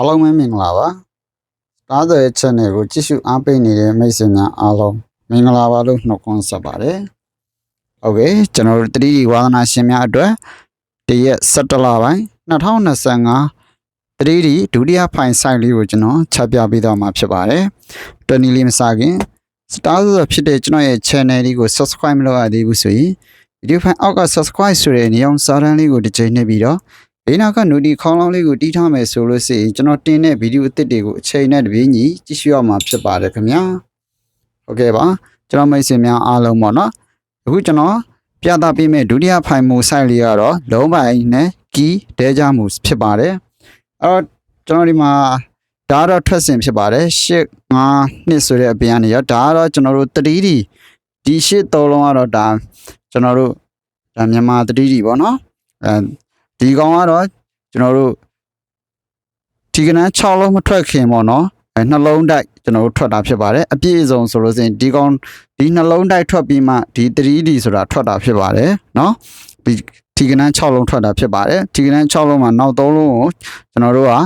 အားလုံးပဲမင်္ဂလာပါကားတဲ့ channel ကိုကြည့်ရှုအားပေးနေတဲ့မိတ်ဆွေများအားလုံးမင်္ဂလာပါလို့နှုတ်ခွန်းဆက်ပါတယ်ဟုတ်ကဲ့ကျွန်တော်တို့တတိဝါသနာရှင်များအတွက်တရက်17လပိုင်း2025တတိဒုတိယဖိုင်ဆိုင်လေးကိုကျွန်တော်ချက်ပြပေးတော့မှာဖြစ်ပါတယ်တနည်းလေးမစခင် star ဆိုဖြစ်တဲ့ကျွန်တော်ရဲ့ channel လေးကို subscribe မလုပ်ရသေးဘူးဆိုရင် video fan အောက်က subscribe ဆိုတဲ့နေအောင်စာတန်းလေးကိုတစ်ချိန်နှိပ်ပြီးတော့ ဘေးနောက်က notification ခေါင်းလောင်းလေးကိုတီးထားမယ်ဆိုလို့ရှိရင်ကျွန်တော်တင်တဲ့ video အသစ်တွေကိုအချိန်နဲ့တပြေးညီကြည့်ရှုရမှာဖြစ်ပါတယ်ခင်ဗျာဟုတ်ကဲ့ပါကျွန်တော်မိတ်ဆွေများအားလုံးပေါ့နော်အခုကျွန်တော်ပြသပေးမယ့်ဒုတိယဖိုင်မူ site လေးကတော့လုံးပိုင်းနဲ့ key တဲကြမှုဖြစ်ပါတယ်အဲ့တော့ကျွန်တော်ဒီမှာဒါကတော့ထွက်စဉ်ဖြစ်ပါတယ်ရှစ်9နှစ်ဆိုတဲ့အပြင်ကနေရောဒါကတော့ကျွန်တော်တို့ 3D ဒီရှစ်သုံးလုံးကတော့ဒါကျွန်တော်တို့ဒါမြန်မာ 3D ပေါ့နော်အဲ ဒီကောင်ကတော့ကျွန်တော်တို့ဒီကနန်း6လုံးမထွက်ခင်ပေါ့နော်အဲနှလုံးတိုက်ကျွန်တော်တို့ထွက်တာဖြစ်ပါတယ်အပြည့်အစုံဆိုလို့ဆိုရင်ဒီကောင်ဒီနှလုံးတိုက်ထွက်ပြီးမှဒီ 3D ဆိုတာထွက်တာဖြစ်ပါတယ်နော်ဒီဒီကနန်း6လုံးထွက်တာဖြစ်ပါတယ်ဒီကနန်း6လုံးမှာနောက်3လုံးကိုကျွန်တော်တို့ကဒါ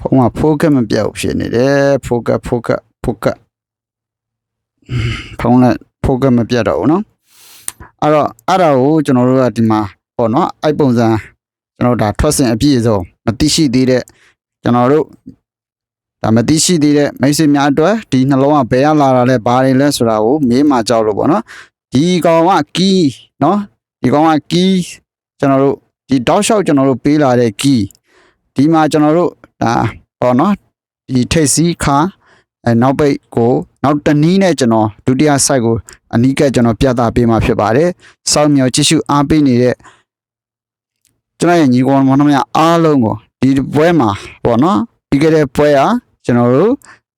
ဖုံးမှာ focus မပြောက်ဖြစ်နေတယ် focus focus focus ဖုံးနဲ့ focus မပြတ်တော့ဘူးနော်အဲ့တော့အဲ့ဒါကိုကျွန်တော်တို့ကဒီမှာ ပေါ့နော်အဲ့ပုံစံကျွန်တော်ဒါထွက်စဉ်အပြည့်ဆုံးမသိရှိသေးတဲ့ကျွန်တော်တို့ဒါမသိရှိသေးတဲ့မိတ်ဆွေများအတွက်ဒီနှလုံးကဘယ်ရလာတာလဲဘာတွေလဲဆိုတာကိုမေးမှကြောက်လို့ပေါ့နော်ဒီကောင်ကကီးနော်ဒီကောင်ကကီးကျွန်တော်တို့ဒီတောက်လျှောက်ကျွန်တော်တို့ပေးလာတဲ့ကီးဒီမှာကျွန်တော်တို့ဒါပေါ့နော်ဒီထိပ်စီးခါအဲနောက်ပိတ်ကိုနောက်တနည်းနဲ့ကျွန်တော်ဒုတိယ site ကိုအနီးကပ်ကျွန်တော်ပြသပေးမှာဖြစ်ပါတယ်။စောင့်မျှော်ကြည့်ရှုအားပေးနေတဲ့ ကျွန်တော်ရဲ့ညီကောင်မောင်နှမများအားလုံးကိုဒီပွဲမှာပေါ့နော်ပြီးခဲ့တဲ့ပွဲကကျွန်တော်တို့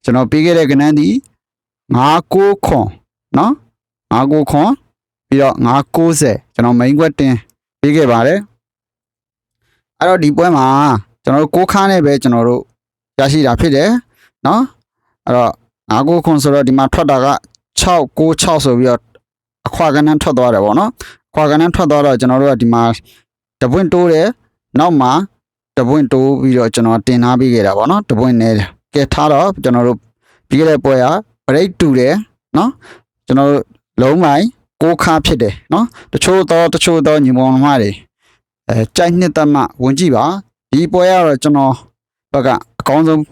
ကျွန်တော်ပြီးခဲ့တဲ့ကဏ္ဍဒီ969ခွန်နော်969ခွန်ပြီးတော့990ကျွန်တော် main ကွက်တင်ပြီးခဲ့ပါတယ်။အဲ့တော့ဒီပွဲမှာကျွန်တော်တို့ကိုးခါနဲ့ပဲကျွန်တော်တို့ရရှိတာဖြစ်တယ်နော်အဲ့တော့ငါးကိုခွန်ဆိုတော့ဒီမှာထွက်တာက6 9 6ဆိုပြီးတော့အခွာကဏ္ဍထွက်သွားတယ်ပေါ့နော်အခွာကဏ္ဍထွက်သွားတော့ကျွန်တော်တို့ကဒီမှာ တပွင့်တိုးတယ်နောက်မှာတပွင့်တိုးပြီးတော့ကျွန်တော်တင်ထားပေးခဲ့တာပေါ့နော်တပွင့်နေတယ်ကဲထားတော့ကျွန်တော်တို့ပြီးခဲ့တဲ့ပွဲက break တူတယ်နော်ကျွန်တော်တို့လုံးပိုင်းကိုးခါဖြစ်တယ်နော်တချို့တော့တချို့တော့ညီမောင်နှမတွေအဲကြိုက်နှစ်သက်မှဝင်ကြည့်ပါဒီပွဲကတော့ကျွန်တော်ဘက်ကအကောင်းဆုံး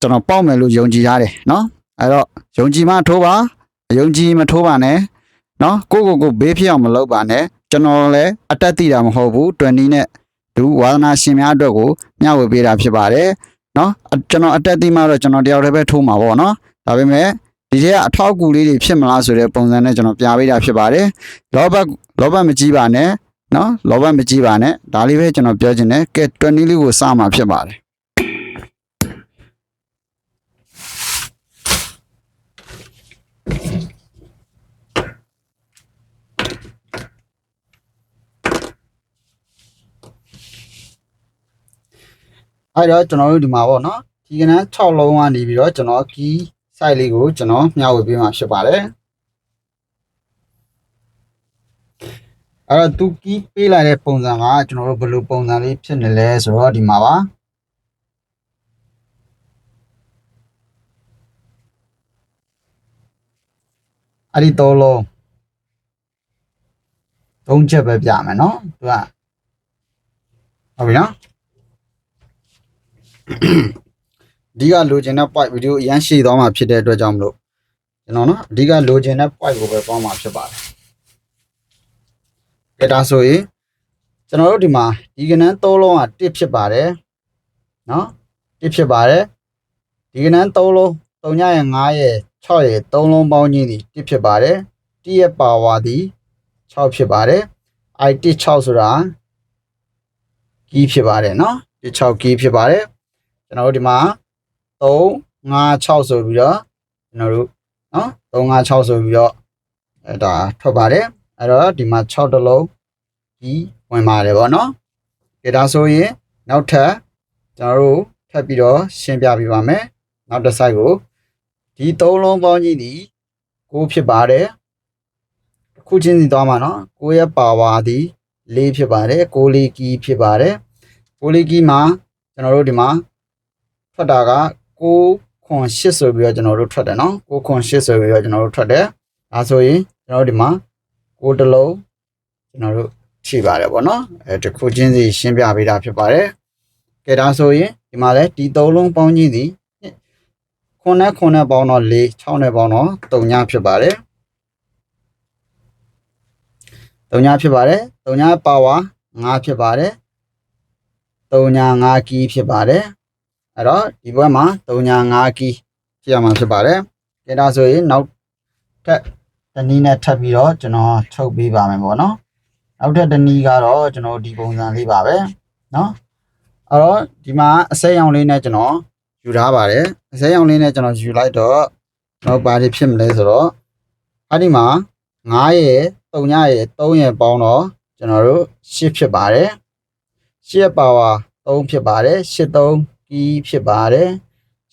ကျွန်တော်ပေါက်မယ်လို့ယုံကြည်ရတယ်နော်အဲ့တော့ယုံကြည်မှထိုးပါမယုံကြည်မထိုးပါနဲ့နော်ကိုကိုကိုဘေးဖြစ်အောင်မလုပ်ပါနဲ့ ကျွန်တော်လည်းအတက်တည်တာမဟုတ်ဘူး20နဲ့ဒူဝါသနာရှင်များအတွက်ကိုမျှဝေပေးတာဖြစ်ပါတယ်နော်အကျွန်တော်အတက်တည်မှတော့ကျွန်တော်တယောက်တည်းပဲထိုးမှာပေါ့နော်ဒါပေမဲ့ဒီထဲကအထောက်အကူလေးတွေဖြစ်မလားဆိုတဲ့ပုံစံနဲ့ကျွန်တော်ပြပေးတာဖြစ်ပါတယ်လောဘလောဘမကြီးပါနဲ့နော်လောဘမကြီးပါနဲ့ဒါလေးပဲကျွန်တော်ပြောချင်တယ်ကဲ20လေးကိုစမှာဖြစ်ပါတယ် အဲ့တော့ကျွန်တော်တို့ဒီမှာပေါ့နော်ဒီကနန်း6လုံးကနေပြီးတော့ကျွန်တော် key site လေးကိုကျွန်တော်မျှဝေပေးမှာဖြစ်ပါတယ်အဲ့တော့သူ key ပေးလိုက်တဲ့ပုံစံကကျွန်တော်တို့ဘယ်လိုပုံစံလေးဖြစ်နေလဲဆိုတော့ဒီမှာပါအဲ့ဒီတော့လုံးသုံးချက်ပဲပြမယ်နော်သူကဟုတ်ပြီနော် အဓိကလိုချင်တဲ့ point ဗီဒီယိုအရန်ရှည်သွားမှာဖြစ်တဲ့အတွက်ကြောင့်မလို့ကျွန်တော်နော်အဓိကလိုချင်တဲ့ point ကိုပဲသွားမှာဖြစ်ပါတယ်။ကဲဒါဆိုရင်ကျွန်တော်တို့ဒီမှာဒီကနန်း၃လုံးက1ဖြစ်ပါတယ်။နော်1ဖြစ်ပါတယ်။ဒီကနန်း၃လုံး3ညရဲ့9ရဲ့6ရဲ့3လုံးပေါင်းချင်းဒီ1ဖြစ်ပါတယ်။1ရဲ့ပါဝါဒီ6ဖြစ်ပါတယ်။ i 1 6ဆိုတာကီးဖြစ်ပါတယ်နော်။ဒီ6ကီးဖြစ်ပါတယ်။ ကျွန်တော်တို့ဒီမှာ3 5 6ဆိုပြီးတော့ကျွန်တော်တို့နော်3 5 6ဆိုပြီးတော့အဲဒါထွက်ပါတယ်အဲ့တော့ဒီမှာ6တလုံးဒီဝင်ပါတယ်ဗောနော်ဒါဒါဆိုရင်နောက်ထပ်ကျွန်တော်တို့ထပ်ပြီးတော့ရှင်းပြပေးပါမယ်နောက်တစ် site ကိုဒီ3လုံးပေါင်းကြီးဒီ6ဖြစ်ပါတယ်တစ်ခုချင်းစီသွားမှာနော်6ရဲ့ပါဝါဒီ4ဖြစ်ပါတယ်6လေးကီးဖြစ်ပါတယ်ကိုလေးကြီးမှာကျွန်တော်တို့ဒီမှာ ထွက်တာက6ခွန်8ဆိုပြီးတော့ကျွန်တော်တို့ထွက်တယ်နော်6ခွန်8ဆိုပြီးတော့ကျွန်တော်တို့ထွက်တယ်ဒါဆိုရင်ကျွန်တော်တို့ဒီမှာ6တလုံးကျွန်တော်တို့ရှိပါတယ်ပေါ့နော်အဲတစ်ခုချင်းစီရှင်းပြပေးတာဖြစ်ပါတယ်ကဲဒါဆိုရင်ဒီမှာလည်းဒီသုံးလုံးပေါင်းကြီးစီခွန်နဲ့ခွန်နဲ့ပေါင်းတော့4 6နဲ့ပေါင်းတော့3ညဖြစ်ပါတယ်3ညဖြစ်ပါတယ်3ညပါဝါ5ဖြစ်ပါတယ်3ည5ကီးဖြစ်ပါတယ် အဲ့တော့ဒီဘက်မှာ3ည5ကီးဖြစ်ရမှာဖြစ်ပါတယ်ကဲဒါဆိုရင်နောက်ထပ်တနည်းနဲ့ထပ်ပြီးတော့ကျွန်တော်ထုတ်ပေးပါမယ်ပေါ့နော်နောက်ထပ်တနည်းကတော့ကျွန်တော်ဒီပုံစံလေးပါပဲနော်အဲ့တော့ဒီမှာအစိမ်းရောင်လေးနဲ့ကျွန်တော်ယူထားပါတယ်အစိမ်းရောင်လေးနဲ့ကျွန်တော်ယူလိုက်တော့တော့ဘာတွေဖြစ်မလဲဆိုတော့အဲ့ဒီမှာ9ရဲ့3ညရဲ့3ရဲ့ပေါင်းတော့ကျွန်တော်တို့10ဖြစ်ပါတယ်10ရဲ့ပါဝါ3ဖြစ်ပါတယ်83 ကီးဖြစ်ပါတယ်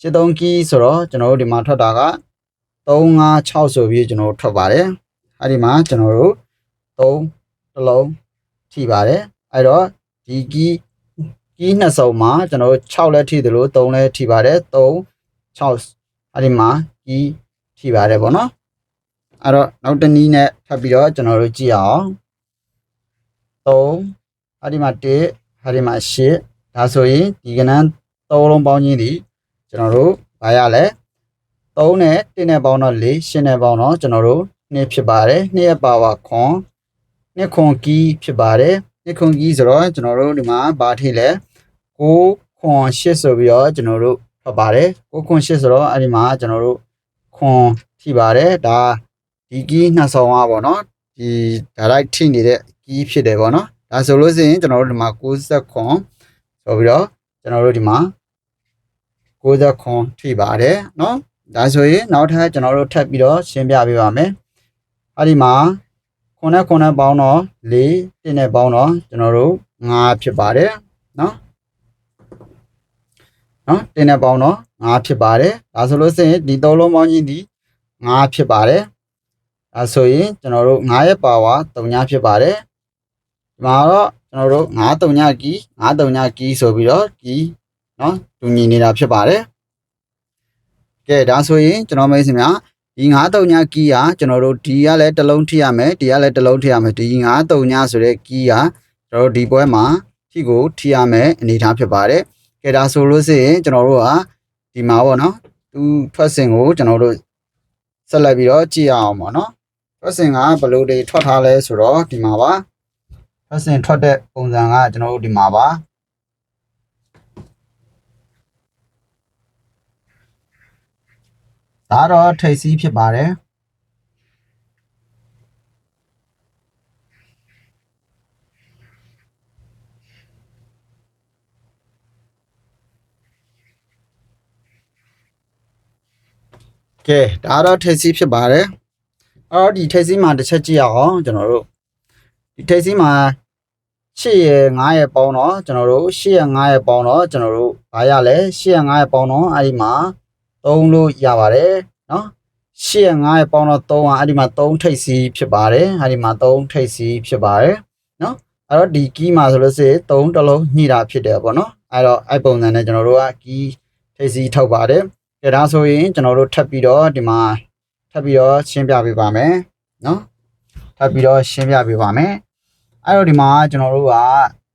83ကီးဆိုတော့ကျွန်တော်တို့ဒီမှာထွက်တာက356ဆိုပြီးကျွန်တော်တို့ထွက်ပါတယ်အဲ့ဒီမှာကျွန်တော်တို့3တစ်လုံးထိပါတယ်အဲ့တော့ဒီကီးကီးနှစ်စုံမှာကျွန်တော်တို့6လက်ထိတယ်လို့3လက်ထိပါတယ်3 6အဲ့ဒီမှာကီးထိပါတယ်ပေါ့နော်အဲ့တော့နောက်တစ်နည်းနဲ့ထပ်ပြီးတော့ကျွန်တော်တို့ကြည့်အောင်3အဲ့ဒီမှာ1အဲ့ဒီမှာ8ဒါဆိုရင်ဒီကဏ္ဍ 3လုံးပေါင်းခြင်းဒီကျွန်တော်တို့ဘာရလဲ3နဲ့1နဲ့ပေါင်းတော့4 8နဲ့ပေါင်းတော့ကျွန်တော်တို့2ဖြစ်ပါတယ်2ရဲ့ပါဝါခွန်2ခွန်ကီးဖြစ်ပါတယ်2ခွန်ကီးဆိုတော့ကျွန်တော်တို့ဒီမှာဘာထိလဲ9ခွန်8ဆိုပြီးတော့ကျွန်တော်တို့ဖတ်ပါတယ်9ခွန်8ဆိုတော့အဲ့ဒီမှာကျွန်တော်တို့ခွန်ထိပါတယ်ဒါဒီကီးနှစ်ဆောင်ပါပေါ့နော်ဒီ direct ထိနေတဲ့ကီးဖြစ်တယ်ပေါ့နော်ဒါဆိုလို့ရှိရင်ကျွန်တော်တို့ဒီမှာ60ခွန်ဆိုပြီးတော့ ကျွန်တော်တို့ဒီမှာ60ခွန်ထိပါတယ်နော်ဒါဆိုရင်နောက်ထပ်ကျွန်တော်တို့ထပ်ပြီးတော့ရှင်းပြပေးပါမယ်အဲ့ဒီမှာခွန်နဲ့ခွန်နဲ့ပေါင်းတော့4တင်းနဲ့ပေါင်းတော့ကျွန်တော်တို့5ဖြစ်ပါတယ်နော်နော်တင်းနဲ့ပေါင်းတော့5ဖြစ်ပါတယ်ဒါဆိုလို့ရှိရင်ဒီသုံးလုံးပေါင်းချင်းဒီ5ဖြစ်ပါတယ်ဒါဆိုရင်ကျွန်တော်တို့9ရဲ့ပါဝါ3ညဖြစ်ပါတယ်ဒီမှာတော့ ကျွန်တော်တို့9 3ညကီ9 3ညကီဆိုပြီးတော့ကီနော်တူညီနေတာဖြစ်ပါတယ်ကဲဒါဆိုရင်ကျွန်တော်မိတ်ဆွေများဒီ9 3ညကီးကကျွန်တော်တို့ဒီကလည်းတစ်လုံးထိရမယ်ဒီကလည်းတစ်လုံးထိရမယ်ဒီ9 3ညဆိုတဲ့ကီးကကျွန်တော်တို့ဒီပွဲမှာထိကိုထိရမယ်အနေထားဖြစ်ပါတယ်ကဲဒါဆိုလို့ရှိရင်ကျွန်တော်တို့ကဒီမှာပေါ့နော်သူထွက်စဉ်ကိုကျွန်တော်တို့ဆက်လက်ပြီးတော့ကြည့်ရအောင်ပေါ့နော်ထွက်စဉ်ကဘယ်လိုတွေထွက်ထားလဲဆိုတော့ဒီမှာပါ ထွက်စဉ်ထွက်တဲ့ပုံစံကကျွန်တော်တို့ဒီမှာပါဒါတော့ထိတ်စီးဖြစ်ပါတယ်ကဲဒါတော့ထိတ်စီးဖြစ်ပါတယ်အော်ဒီထိတ်စီးမှာတစ်ချက်ကြည့်အောင်ကျွန်တော်တို့ ဒီထိတ်စီးမှာ8ရယ်9ရယ်ပေါင်းတော့ကျွန်တော်တို့8ရယ်9ရယ်ပေါင်းတော့ကျွန်တော်တို့ဘာရလဲ8ရယ်9ရယ်ပေါင်းတော့အဲ့ဒီမှာ3လို့ရပါတယ်နော်8ရယ်9ရယ်ပေါင်းတော့3อ่ะအဲ့ဒီမှာ3ထိပ်စီးဖြစ်ပါတယ်အဲ့ဒီမှာ3ထိပ်စီးဖြစ်ပါတယ်နော်အဲ့တော့ဒီကီးမှာဆိုလို့ရှိရင်3တလုံးညှိတာဖြစ်တယ်ပေါ့နော်အဲ့တော့အဲ့ပုံစံနဲ့ကျွန်တော်တို့ကကီးထိပ်စီးထောက်ပါတယ်ကြဒါဆိုရင်ကျွန်တော်တို့ထပ်ပြီးတော့ဒီမှာထပ်ပြီးတော့ရှင်းပြပေးပါမယ်နော် ထပ်ပြီးတော့ရှင်းပြပေးပါမယ်အဲ့တော့ဒီမှာကျွန်တော်တို့က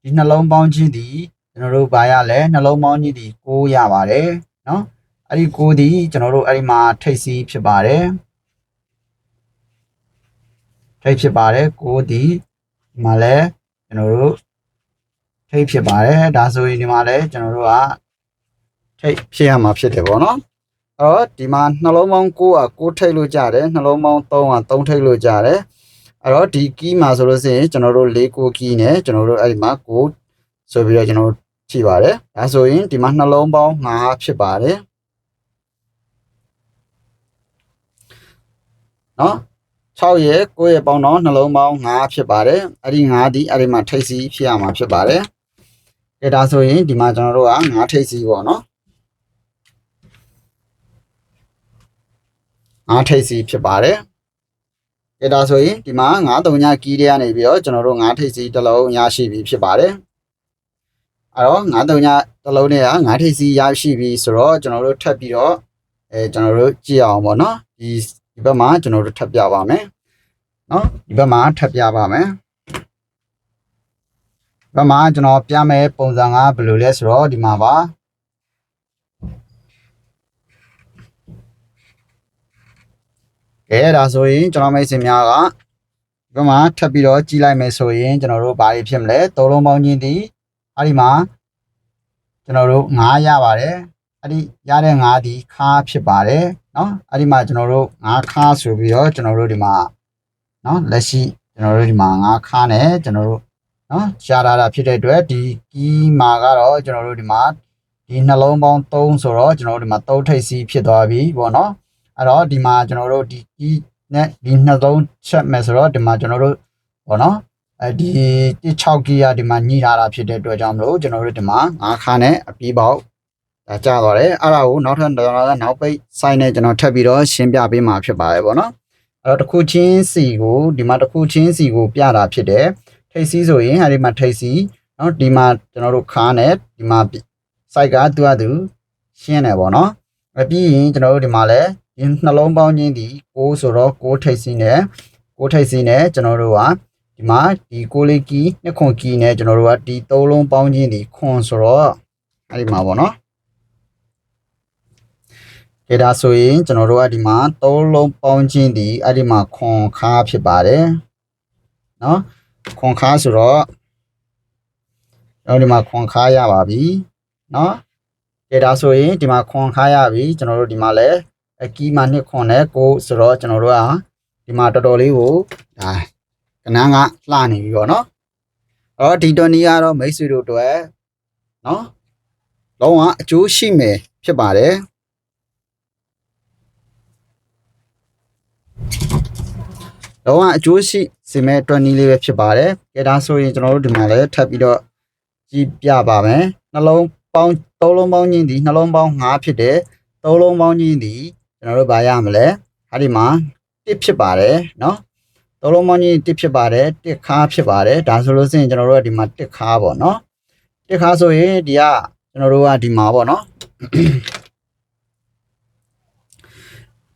ဒီနှလုံးပေါင်းခြင်းဒီကျွန်တော်တို့ဗာရလဲနှလုံးပေါင်းခြင်းဒီကိုးရပါတယ်နော်အဲ့ဒီကိုးဒီကျွန်တော်တို့အဲ့ဒီမှာထိတ်စီးဖြစ်ပါတယ်ထိတ်ဖြစ်ပါတယ်ကိုးဒီဒီမှာလဲကျွန်တော်တို့ထိတ်ဖြစ်ပါတယ်ဒါဆိုရင်ဒီမှာလဲကျွန်တော်တို့ကထိတ်ဖြစ်ရမှာဖြစ်တယ်ဗောနော်အဲ့တော့ဒီမှာနှလုံးပေါင်း9က9ထိတ်လို့ကြတယ်နှလုံးပေါင်း3က3ထိတ်လို့ကြတယ် အဲ့တော့ဒီကီးမှာဆိုလို့ရှိရင်ကျွန်တော်တို့၄ကိုကီးနဲ့ကျွန်တော်တို့အဲ့ဒီမှာကိုဆိုပြီးတော့ကျွန်တော်တို့ကြည့်ပါတယ်ဒါဆိုရင်ဒီမှာနှလုံးပေါင်း5ဖြစ်ပါတယ်နော်6ရဲ့9ရဲ့ပေါင်းတော့နှလုံးပေါင်း5ဖြစ်ပါတယ်အဲ့ဒီ5ဒီအဲ့ဒီမှာထိပ်စီးဖြစ်ရမှာဖြစ်ပါတယ်ကဲဒါဆိုရင်ဒီမှာကျွန်တော်တို့က5ထိပ်စီးပေါ့နော်5ထိပ်စီးဖြစ်ပါတယ် ကဲဒါဆိုရင်ဒီမှာ9 3ညကီးတွေကနေပြီးတော့ကျွန်တော်တို့9ထိပ်စီးတစ်လုံးရရှိပြီဖြစ်ပါတယ်အဲ့တော့9တုံညာတစ်လုံးနဲ့က9ထိပ်စီရရှိပြီဆိုတော့ကျွန်တော်တို့ထပ်ပြီးတော့အဲကျွန်တော်တို့ကြည့်အောင်ပေါ့နော်ဒီဒီဘက်မှာကျွန်တော်တို့ထပ်ပြပါမယ်နော်ဒီဘက်မှာထပ်ပြပါမယ်ဘက်မှာကျွန်တော်ပြမယ်ပုံစံကဘယ်လိုလဲဆိုတော့ဒီမှာပါ ကဲဒါဆိုရင်ကျွန်တော်မိတ်ဆွေများကဒီဘက်မှာထပ်ပြီးတော့ကြည့်လိုက်မယ်ဆိုရင်ကျွန်တော်တို့ဘာတွေဖြစ်မလဲသုံးလုံးပေါင်းချင်းဒီအဲ့ဒီမှာကျွန်တော်တို့9ရပါတယ်အဲ့ဒီရတဲ့9ဒီခါဖြစ်ပါတယ်เนาะအဲ့ဒီမှာကျွန်တော်တို့9ခါဆိုပြီးတော့ကျွန်တော်တို့ဒီမှာเนาะလက်ရှိကျွန်တော်တို့ဒီမှာ9ခါနဲ့ကျွန်တော်တို့เนาะရှားလာတာဖြစ်တဲ့အတွက်ဒီကီးမှာကတော့ကျွန်တော်တို့ဒီမှာဒီနှလုံးပေါင်း3ဆိုတော့ကျွန်တော်တို့ဒီမှာ3ထိပ်စီးဖြစ်သွားပြီပေါ့เนาะ အဲ့တော့ဒီမှာကျွန်တော်တို့ဒီ key နဲ့ဒီနှစ်သုံးချက်မယ်ဆိုတော့ဒီမှာကျွန်တော်တို့ဘောနော်အဲဒီ6 key ကဒီမှာညှိထားတာဖြစ်တဲ့အတွက်ကြောင့်မလို့ကျွန်တော်တို့ဒီမှာ9ခါနဲ့အပြေးပေါက်ဒါကြာသွားတယ်အဲ့ဒါကိုနောက်ထပ်ကျွန်တော်ကနောက်ပိတ် sign နဲ့ကျွန်တော်ထပ်ပြီးတော့ရှင်းပြပေးမှာဖြစ်ပါတယ်ပေါ့နော်အဲ့တော့တစ်ခုချင်းစီကိုဒီမှာတစ်ခုချင်းစီကိုပြတာဖြစ်တယ်ထိတ်စီးဆိုရင်အဲဒီမှာထိတ်စီးနော်ဒီမှာကျွန်တော်တို့ခါနဲ့ဒီမှာ site ကသူ့အတူရှင်းတယ်ပေါ့နော်အပြီးရင်ကျွန်တော်တို့ဒီမှာလည်း ဒီနှလုံးပေါင်းချင်းဒီ6ဆိုတော့6ထိပ်စီနဲ့6ထိပ်စီနဲ့ကျွန်တော်တို့ကဒီမှာဒီ6လေးကီနှစ်ခွန်ကီနဲ့ကျွန်တော်တို့ကဒီ3လုံးပေါင်းချင်းဒီခွန်ဆိုတော့အဲ့ဒီမှာပေါ့နော်ကဲဒါဆိုရင်ကျွန်တော်တို့ကဒီမှာ3လုံးပေါင်းချင်းဒီအဲ့ဒီမှာခွန်ခါဖြစ်ပါတယ်နော်ခွန်ခါဆိုတော့ကျွန်တော်ဒီမှာခွန်ခါရပါပြီနော်ကဲဒါဆိုရင်ဒီမှာခွန်ခါရပြီကျွန်တော်တို့ဒီမှာလည်း အကီးမှာနှစ်ခွန်နဲ့ကိုဆိုတော့ကျွန်တော်တို့ကဒီမှာတော်တော်လေးကိုဒါကနန်းကလှနေပြီပေါ့နော်အဲ့တော့ဒီတော်နီကတော့မိတ်ဆွေတို့အတွက်နော်လုံးဝအကျိုးရှိမယ်ဖြစ်ပါတယ်လုံးဝအကျိုးရှိစေမဲ့အတွက်နီးလေးပဲဖြစ်ပါတယ်။ကဲဒါဆိုရင်ကျွန်တော်တို့ဒီမှာလည်းထပ်ပြီးတော့ကြည့်ပြပါမယ်။နှလုံးပေါင်းသုံးလုံးပေါင်းချင်းဒီနှလုံးပေါင်း5ဖြစ်တယ်။သုံးလုံးပေါင်းချင်းဒီ ကျွန်တော်တို့ဗာရမလဲ။အဲ့ဒီမှာ1ဖြစ်ပါတယ်နော်။သုံးလုံးပေါင်းချင်း1ဖြစ်ပါတယ်1ခါဖြစ်ပါတယ်။ဒါဆိုလို့ရှိရင်ကျွန်တော်တို့ကဒီမှာ1ခါပေါ့နော်။1ခါဆိုရင်ဒီကကျွန်တော်တို့ကဒီမှာပေါ့နော်။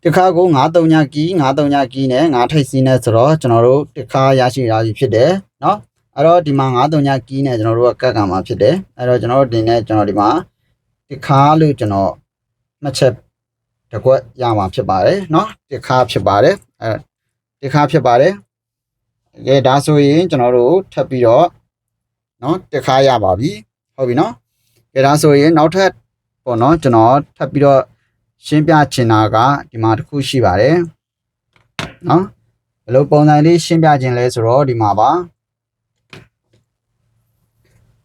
တခါကို93ညကီ93ညကီနဲ့9ထိပ်စီးနဲ့ဆိုတော့ကျွန်တော်တို့တခါရရှိရပြီဖြစ်တယ်เนาะအဲ့တော့ဒီမှာ93ညကီနဲ့ကျွန်တော်တို့ကကတ်ကံမှာဖြစ်တယ်အဲ့တော့ကျွန်တော်တို့ဒီနေ့ကျွန်တော်ဒီမှာတခါလို့ကျွန်တော်နှစ်ချက် တကွက်ရမှာဖြစ်ပါတယ်เนาะတခါဖြစ်ပါတယ်အဲတခါဖြစ်ပါတယ်ကဲဒါဆိုရင်ကျွန်တော်တို့ထပ်ပြီးတော့เนาะတခါရပါပြီဟုတ်ပြီเนาะကဲဒါဆိုရင်နောက်ထပ်ပေါ့เนาะကျွန်တော်ထပ်ပြီးတော့ရှင်းပြချင်တာကဒီမှာတစ်ခုရှိပါတယ်เนาะဘယ်လိုပုံစံလေးရှင်းပြခြင်းလဲဆိုတော့ဒီမှာပါ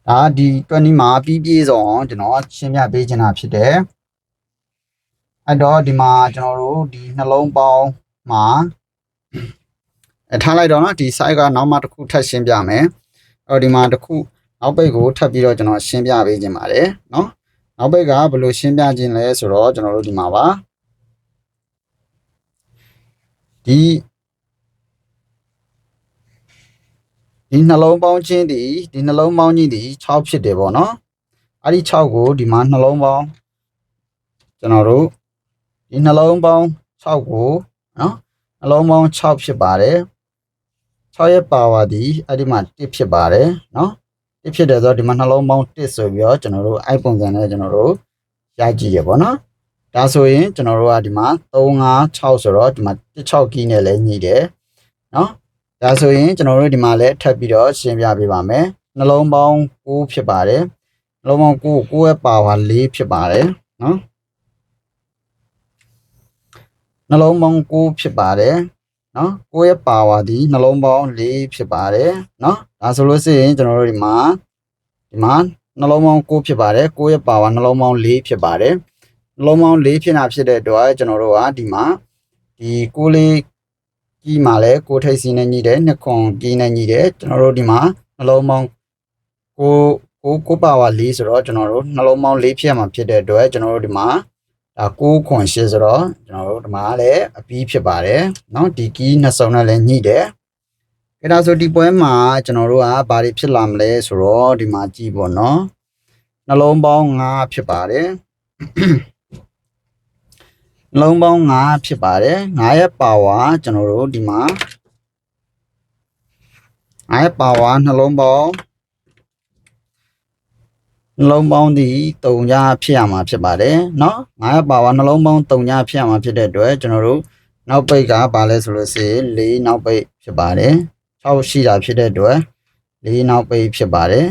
ဒါဒီ20မှာပြီးပြည့်စုံအောင်ကျွန်တော်ရှင်းပြပေးချင်တာဖြစ်တယ် အဲ့တော့ဒီမှာကျွန်တော်တို့ဒီနှလုံးပေါင်းမှာအထားလိုက်တော့နော်ဒီ site ကနောက်မှတစ်ခုထပ်ရှင်းပြမယ်အဲ့တော့ဒီမှာတစ်ခုနောက်ပိတ်ကိုထပ်ပြီးတော့ကျွန်တော်ရှင်းပြပေးခြင်းပါတယ်နော်နောက်ပိတ်ကဘယ်လိုရှင်းပြခြင်းလဲဆိုတော့ကျွန်တော်တို့ဒီမှာပါဒီဒီနှလုံးပေါင်းခြင်းဒီဒီနှလုံးပေါင်းခြင်းဒီ6ဖြစ်တယ်ပေါ့နော်အဲ့ဒီ6ကိုဒီမှာနှလုံးပေါင်းကျွန်တော်တို့ ဒီနှလုံးပေါင်း6ကိုနော်နှလုံးပေါင်း6ဖြစ်ပါတယ်6ရဲ့ပါဝါဒီအဲ့ဒီမှာ1ဖြစ်ပါတယ်နော်တစ်ဖြစ်တယ်ဆိုတော့ဒီမှာနှလုံးပေါင်း1ဆိုပြီးတော့ကျွန်တော်တို့အဲ့ပုံစံနဲ့ကျွန်တော်တို့ရကြည့်ရပေါ့နော်ဒါဆိုရင်ကျွန်တော်တို့ကဒီမှာ356ဆိုတော့ဒီမှာ16ကီးနဲ့လည်းညှိတယ်နော်ဒါဆိုရင်ကျွန်တော်တို့ဒီမှာလည်းထပ်ပြီးတော့ရှင်းပြပေးပါမယ်နှလုံးပေါင်း9ဖြစ်ပါတယ်နှလုံးပေါင်း9 9ရဲ့ပါဝါ4ဖြစ်ပါတယ်နော် နှလုံးပေါင်း9ဖြစ်ပါတယ်နော်ကိုယ့်ရဲ့ပါဝါဒီနှလုံးပေါင်း၄ဖြစ်ပါတယ်နော်ဒါဆိုလို့ရှိရင်ကျွန်တော်တို့ဒီမှာဒီမှာနှလုံးပေါင်း9ဖြစ်ပါတယ်ကိုယ့်ရဲ့ပါဝါနှလုံးပေါင်း၄ဖြစ်ပါတယ်နှလုံးပေါင်း၄ဖြစ်တာဖြစ်တဲ့အတွက်ကျွန်တော်တို့ကဒီမှာဒီကိုလေးကြီးမှာလဲကိုထိတ်စီနဲ့ညှိတယ်နှစ်ခွန်ကြီးနဲ့ညှိတယ်ကျွန်တော်တို့ဒီမှာနှလုံးပေါင်းကိုကိုကိုပါဝါ၄ဆိုတော့ကျွန်တော်တို့နှလုံးပေါင်း၄ဖြစ်မှာဖြစ်တဲ့အတွက်ကျွန်တော်တို့ဒီမှာ ဒါ9ခွန်8ဆိုတော့ကျွန်တော်တို့ဒီမှာလည်းအပြီးဖြစ်ပါတယ်เนาะဒီကီးနှစ်စုံနဲ့လည်းညှိတယ်အဲဒါဆိုဒီပွဲမှာကျွန်တော်တို့ကဘာတွေဖြစ်လာမလဲဆိုတော့ဒီမှာကြည့်ပေါ့နော် နှလုံးပေါင်း9ဖြစ်ပါတယ်နှလုံးပေါင်း9ဖြစ်ပါတယ်9ရဲ့ပါဝါကျွန်တော်တို့ဒီမှာ9ရဲ့ပါဝါနှလုံးပေါင်း နှလုံးပေါင်းဒီ3ညဖြစ်ရမှာဖြစ်ပါတယ်เนาะ9ရဲ့ပါဝါနှလုံးပေါင်း3ညဖြစ်ရမှာဖြစ်တဲ့အတွက်ကျွန်တော်တို့နောက်ပိတ်ကပါလဲဆိုလို့ရှိရင်4နောက်ပိတ်ဖြစ်ပါတယ်6ရှိတာဖြစ်တဲ့အတွက်4နောက်ပိတ်ဖြစ်ပါတယ်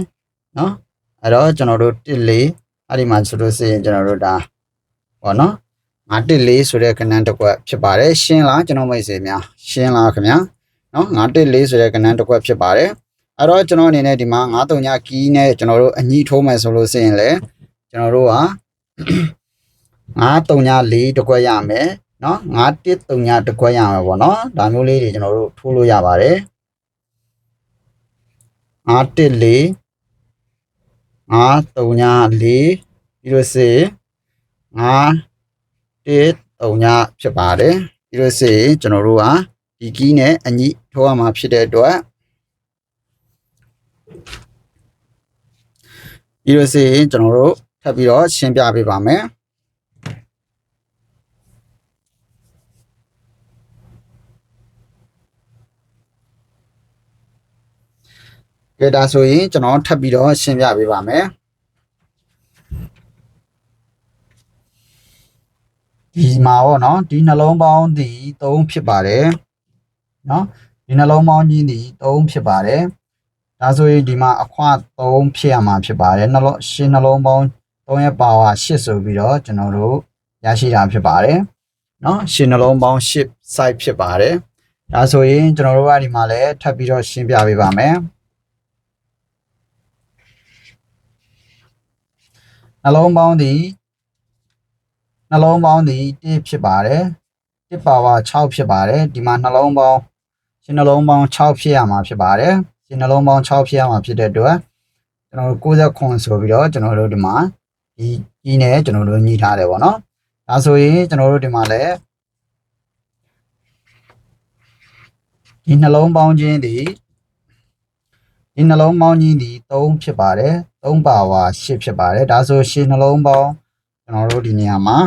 เนาะအဲ့တော့ကျွန်တော်တို့1 4အဲ့ဒီမှာဆိုလို့ရှိရင်ကျွန်တော်တို့ဒါပေါ့နော်ငါ1 4ဆိုတဲ့ကဏ္ဍတစ်ခွက်ဖြစ်ပါတယ်ရှင်းလားကျွန်တော်မိတ်ဆွေများရှင်းလားခင်ဗျာနော်ငါ1 4ဆိုတဲ့ကဏ္ဍတစ်ခွက်ဖြစ်ပါတယ် အဲ့တော့ကျွန်တော်အနေနဲ့ဒီမှာ9 3ညကီးနဲ့ကျွန်တော်တို့အညီထိုးမယ်ဆိုလို့ရှိရင်လေကျွန်တော်တို့က9 3ည4တစ်ခွက်ရမယ်နော်9 1 3ညတစ်ခွက်ရမယ်ပေါ့နော်ဒါမျိုးလေးတွေကျွန်တော်တို့ထိုးလို့ရပါတယ်9 1 4 5 3ည4ပြီးလို့စေ5 1 3ညဖြစ်ပါတယ်ပြီးလို့စေကျွန်တော်တို့ကဒီကီးနဲ့အညီထိုးရမှာဖြစ်တဲ့အတွက် ပြီးလို့စေကျွန်တော်တို့ထပ်ပြီးတော့ရှင်းပြပေးပါမယ်ကဲဒါဆိုရင်ကျွန်တော်ထပ်ပြီးတော့ရှင်းပြပေးပါမယ်ဒီမှာပေါ့နော်ဒီနှလုံးပေါင်းဒီ3ဖြစ်ပါတယ်နော်ဒီနှလုံးပေါင်းကြီးဒီ3ဖြစ်ပါတယ် ဒါဆိုရင်ဒီမှာအခွ3ဖြစ်ရမှာဖြစ်ပါတယ်နှလုံးရှင်းနှလုံးပေါင်း3ရဲ့ပါဝါ8ဆိုပြီးတော့ကျွန်တော်တို့ရရှိတာဖြစ်ပါတယ်နော်ရှင်းနှလုံးပေါင်း8 site ဖြစ်ပါတယ်ဒါဆိုရင်ကျွန်တော်တို့ကဒီမှာလည်းထပ်ပြီးတော့ရှင်းပြပေးပါမယ်နှလုံးပေါင်းသည်နှလုံးပေါင်းသည်1ဖြစ်ပါတယ်1ပါဝါ6ဖြစ်ပါတယ်ဒီမှာနှလုံးပေါင်းရှင်းနှလုံးပေါင်း6ဖြစ်ရမှာဖြစ်ပါတယ် ရှင်းနှလုံးပေါင်း6ဖြစ်ရမှာဖြစ်တဲ့အတွက်ကျွန်တော်တို့69ဆိုပြီးတော့ကျွန်တော်တို့ဒီမှာဒီကြီးနဲ့ကျွန်တော်တို့ညှိထားတယ်ပေါ့နော်ဒါဆိုရင်ကျွန်တော်တို့ဒီမှာလည်းဒီနှလုံးပေါင်းခြင်းဒီဒီနှလုံးပေါင်းခြင်းဒီ3ဖြစ်ပါတယ်3ပါဝါ8ဖြစ်ပါတယ်ဒါဆိုရှင်းနှလုံးပေါင်းကျွန်တော်တို့ဒီနေရာမှာ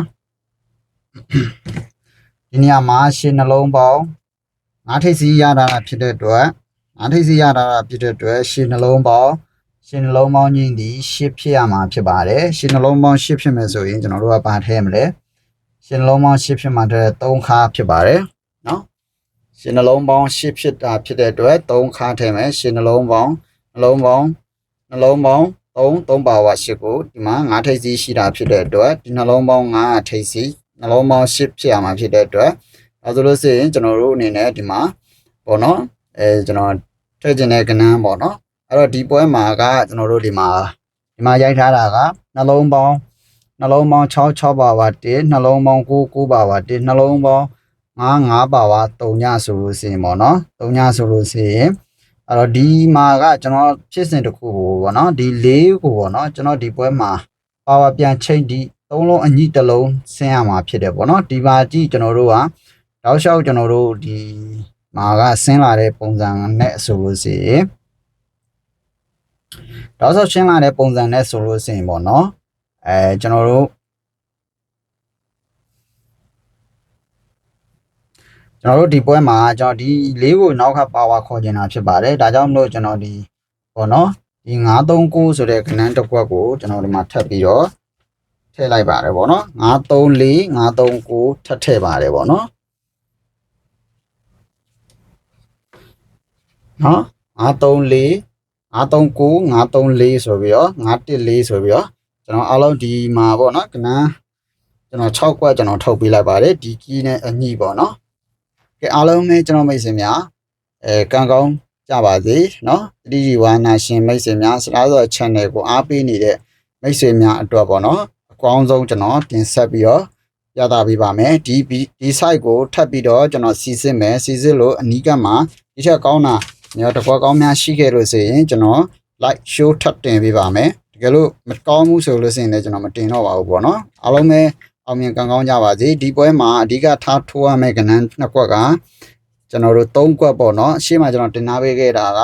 ဒီနေရာမှာရှင်းနှလုံးပေါင်းငါးထိပ်စီရတာဖြစ်တဲ့အတွက် ငါးထိပ်စီရတာဖြစ်တဲ့အတွက်ရှင်းနှလုံးပေါင်းရှင်းနှလုံးပေါင်းကြီးဒီ8ဖြစ်ရမှာဖြစ်ပါတယ်ရှင်းနှလုံးပေါင်း8ဖြစ်မယ်ဆိုရင်ကျွန်တော်တို့ကပါထည့်မလဲရှင်းနှလုံးပေါင်း8ဖြစ်မှာတဲ့3ခါဖြစ်ပါတယ်နော်ရှင်းနှလုံးပေါင်း8ဖြစ်တာဖြစ်တဲ့အတွက်3ခါထည့်မယ်ရှင်းနှလုံးပေါင်းနှလုံးပေါင်းနှလုံးပေါင်း3 3ပါဝါ8ကိုဒီမှာ9ထိပ်စီးရှိတာဖြစ်တဲ့အတွက်ဒီနှလုံးပေါင်း9ထိပ်စီးနှလုံးပေါင်း10ဖြစ်ရမှာဖြစ်တဲ့အတွက်အဲဆိုလို့ရှိရင်ကျွန်တော်တို့အနေနဲ့ဒီမှာပေါ့နော်အဲကျွန်တော် ထည့်ခြင်းတဲ့ကဏ္ဍပေါ့နော်အဲ့တော့ဒီပွဲမှာကကျွန်တော်တို့ဒီမှာဒီမှာရိုက်ထားတာကနှလုံးပေါင်းနှလုံးပေါင်း6 6ပါဝါ1နှလုံးပေါင်း9 9ပါဝါ1နှလုံးပေါင်း9 9ပါဝါ3ညဆိုလို့ရှိရင်ပေါ့နော်3ညဆိုလို့ရှိရင်အဲ့တော့ဒီမှာကကျွန်တော်ဖြစ်စဉ်တစ်ခုကိုပေါ့နော်ဒီ၄ကိုပေါ့နော်ကျွန်တော်ဒီပွဲမှာပါဝါပြန်ချိန်ဒီသုံးလုံးအညိတစ်လုံးဆင်းရမှာဖြစ်တယ်ပေါ့နော်ဒီပါကြည့်ကျွန်တော်တို့ကတောက်လျှောက်ကျွန်တော်တို့ဒီ မှာကဆင်းလာတဲ့ပုံစံနဲ့ဆိုလို့ရှိရင်တောက်လျှောက်ရှင်းလာတဲ့ပုံစံနဲ့ဆိုလို့ရှိရင်ပေါ့နော်အဲကျွန်တော်တို့ကျွန်တော်တို့ဒီပွဲမှာကျွန်တော်ဒီလေးကိုနောက်ကပါဝါခေါ်နေတာဖြစ်ပါတယ်ဒါကြောင့်မလို့ကျွန်တော်ဒီပေါ့နော်ဒီ939ဆိုတဲ့ခဏန်းတစ်ခွက်ကိုကျွန်တော်ဒီမှာထပ်ပြီးတော့ထည့်လိုက်ပါတယ်ပေါ့နော်934 939ထပ်ထည့်ပါတယ်ပေါ့နော် နော်934 939 934ဆိုပြီးတော့914ဆိုပြီးတော့ကျွန်တော်အားလုံးဒီမှာပေါ့နော်ကနန်းကျွန်တော်6ကွက်ကျွန်တော်ထုတ်ပေးလိုက်ပါတယ်ဒီကီးနဲ့အညီပေါ့နော်ကဲအားလုံးပဲကျွန်တော်မိတ်ဆွေများအဲကံကောင်းကြပါစေနော်တတိယဝါနာရှင်မိတ်ဆွေများစလားဆို channel ကိုအားပေးနေတဲ့မိတ်ဆွေများအတွက်ပေါ့နော်အကောင်းဆုံးကျွန်တော်တင်ဆက်ပြီးတော့ရတာပေးပါမယ်ဒီဒီ site ကိုထပ်ပြီးတော့ကျွန်တော်စီစစ်မယ်စီစစ်လို့အနီးကပ်မှာဒီချက်ကောင်းတာ ညတကွာကောင်းများရှိခဲ့လို့ဆိုရင်ကျွန်တော် like show ထပ်တင်ပေးပါမယ်တကယ်လို့မကောင်းဘူးဆိုလို့ဆိုရင်လည်းကျွန်တော်မတင်တော့ပါဘူးပေါ့နော်အားလုံးပဲအောင်မြင်ကံကောင်းကြပါစေဒီပွဲမှာအဓိကထားထိုးရမယ့်ကဏ္ဍနှစ်ကွက်ကကျွန်တော်တို့၃ကွက်ပေါ့နော်ရှေ့မှာကျွန်တော်တင်ထားပေးခဲ့တာက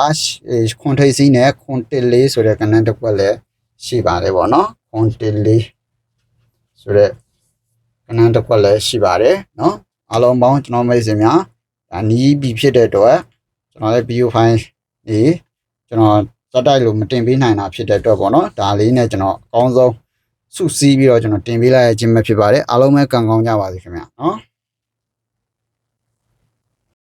ခွန်ထိပ်စီးနဲ့ခွန်တစ်လေးဆိုတဲ့ကဏ္ဍတစ်ကွက်လည်းရှိပါတယ်ပေါ့နော်ခွန်တစ်လေးဆိုတော့ကနန်းတစ်ခွက်လည်းရှိပါတယ်နော်အားလုံးပေါင်းကျွန်တော်မိတ်ဆွေများဒါနီးပြီဖြစ်တဲ့အတွက် ကျွန်တော်လည်း video file ဒီကျွန်တော်စက်တိုက်လို့မတင်ပေးနိုင်တာဖြစ်တဲ့အတွက်ပေါ့နော်ဒါလေးနဲ့ကျွန်တော်အကောင်းဆုံးစုစည်းပြီးတော့ကျွန်တော်တင်ပေးလိုက်ရခြင်းပဲဖြစ်ပါတယ်အားလုံးပဲကံကောင်းကြပါစေခင်ဗျာနော်